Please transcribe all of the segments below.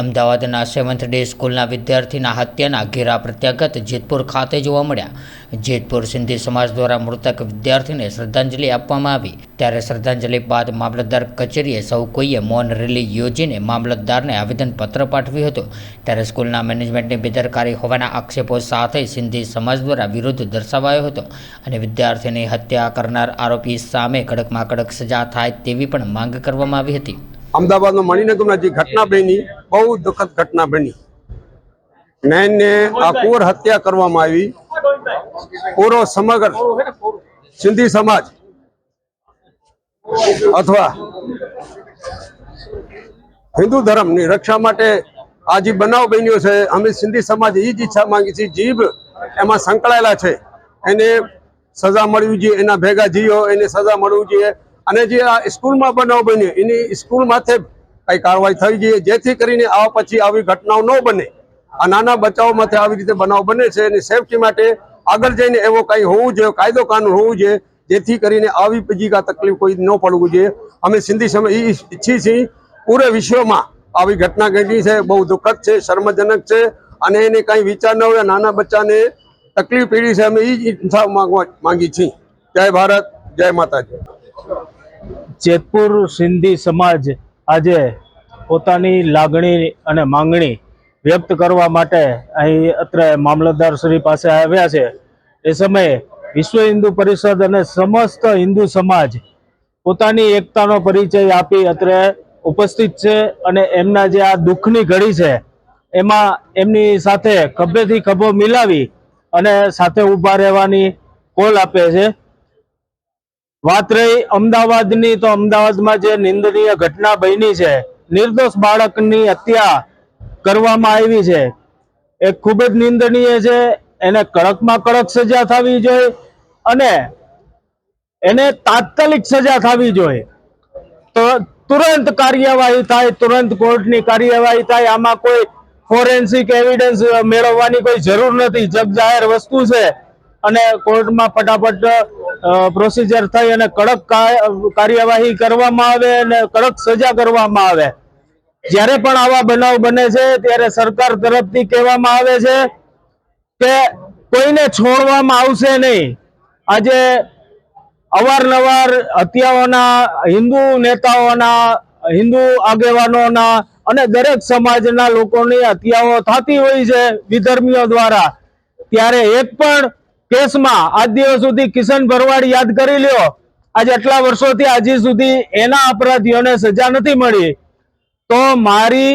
અમદાવાદના seventh day સ્કૂલના વિદ્યાર્થીના હત્યાના ઘેરા પ્રત્યાગત જેતપુર ખાતે જોવા મળ્યા. જેતપુર સિંધી સમાજ દ્વારા મૃતક વિદ્યાર્થીને શ્રદ્ધાંજલિ આપવામાં આવી. ત્યારે શ્રદ્ધાંજલિ બાદ મામલતદાર કચેરીએ સૌ કોઈએ મૌન રેલી યોજીને મામલતદારને આવેદનપત્ર પાઠવ્યું હતું. ત્યારે સ્કૂલના મેનેજમેન્ટની બેદરકારી હોવાના આક્ષેપો સાથે સિંધી સમાજ દ્વારા વિરોધ દર્શાવાયો હતો અને વિદ્યાર્થીની હત્યા કરનાર આરોપી સામે કડકમાં કડક સજા થાય તેવી પણ માંગ કરવામાં આવી હતી. અમદાવાદમાં મણિનગરમાં જે ઘટના બની બહુ દુઃખદ ઘટના બની. નયનને આ કુર હત્યા કરવામાં આવી. પૂરો સમગ્ર સિંધી સમાજ અથવા હિન્દુ ધર્મની રક્ષા માટે આ જે બનાવ બન્યો છે. અમે સિંધી સમાજ એ જ ઈચ્છા માંગી છે જીભ એમાં સંકળાયેલા છે. એને સજા મળવી જોઈએ, એના ભેગા જીવો એને સજા મળવી જોઈએ. અને જે આ સ્કૂલમાં બનાવ બન્યો, એની સ્કૂલ માથે કઈ કાર્યવાહી થઈ જોઈએ જેથી કરીને આ પછી આવી ઘટનાઓ ન બને. આ નાના બચ્ચાઓ માટે આવી રીતે બનાવ બને છે એની સેફટી માટે આગળ જઈને એવો કઈ હોવું જોઈએ, કાયદો કાનૂન હોવું જોઈએ, જેથી કરીને આવી બીજી કા તકલીફ કોઈ ન પડવું જોઈએ. અમે સિંધી સમય એ ઈચ્છી છીએ પૂરે વિશ્વમાં આવી ઘટના ઘટી છે, બહુ દુઃખદ છે, શર્મજનક છે અને એને કઈ વિચાર ન હોય નાના બચ્ચાને તકલીફ પીડી છે, અમે એ ઇન્સાફ માંગવા માંગી છીએ. જય ભારત, જય માતાજી. જેતપુર સિંધી સમાજ આજે પોતાની લાગણી અને માંગણી વ્યક્ત કરવા માટે અહીં અત્રે મામલતદાર શ્રી પાસે આવ્યા છે. એ સમયે વિશ્વ હિન્દુ પરિષદ અને સમસ્ત હિન્દુ સમાજ પોતાની એકતાનો પરિચય આપી અત્રે ઉપસ્થિત છે અને એમના જે આ દુઃખની ઘડી છે, એમાં એમની સાથે ખભેથી ખભો મિલાવી અને સાથે ઊભા રહેવાની કોલ આપે છે. વાત રહી અમદાવાદની, તો અમદાવાદમાં જે નિંદનીય ઘટના બની છે, નિર્દોષ બાળકની હત્યા કરવામાં આવી છે. એ ખૂબ જ નિંદનીય છે, એને કડકમાં કડક સજા થવી જોઈએ અને એને તાત્કાલિક સજા થવી જોઈએ. તો તુરંત કાર્યવાહી થાય, તુરંત કોર્ટની કાર્યવાહી થાય, આમાં કોઈ ફોરેન્સિક એવિડન્સ મેળવવાની કોઈ જરૂર નથી. જગ જાહેર વસ્તુ છે અને કોર્ટમાં ફટાફટ પ્રોસિજર થઈ અને કડક કાર્યવાહી કરવામાં આવે અને કડક સજા કરવામાં આવે. જ્યારે પણ આવા બનાવ બને છે, ત્યારે સરકાર તરફથી કહેવામાં આવે છે કે કોઈને છોડવામાં આવશે નહીં. આજે અવારનવાર હત્યાઓના, હિન્દુ નેતાઓના, હિન્દુ આગેવાનોના અને દરેક સમાજના લોકોની હત્યાઓ થતી હોય છે વિધર્મીઓ દ્વારા. ત્યારે એક પણ કેસમાં આજ દિવસ સુધી કિશન ભરવાડ યાદ કરી લ્યો. આજે આટલા વર્ષોથી હજી સુધી એના અપરાધીઓને સજા નથી મળી. તો મારી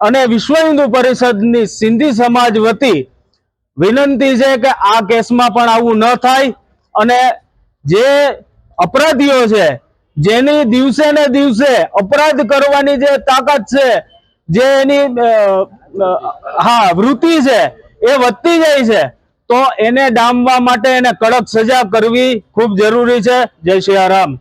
અને વિશ્વ હિન્દુ પરિષદની સિંધી સમાજ વતી વિનંતી છે કે આ કેસમાં પણ આવું ન થાય અને જે અપરાધીઓ છે, જેની દિવસે ને દિવસે અપરાધ કરવાની જે તાકાત છે, જે એની હા, વૃત્તિ છે, એ વધતી જાય છે. તો એને ડામવા માટે એને કડક સજા કરવી ખૂબ જરૂરી છે. જય શ્રી રામ.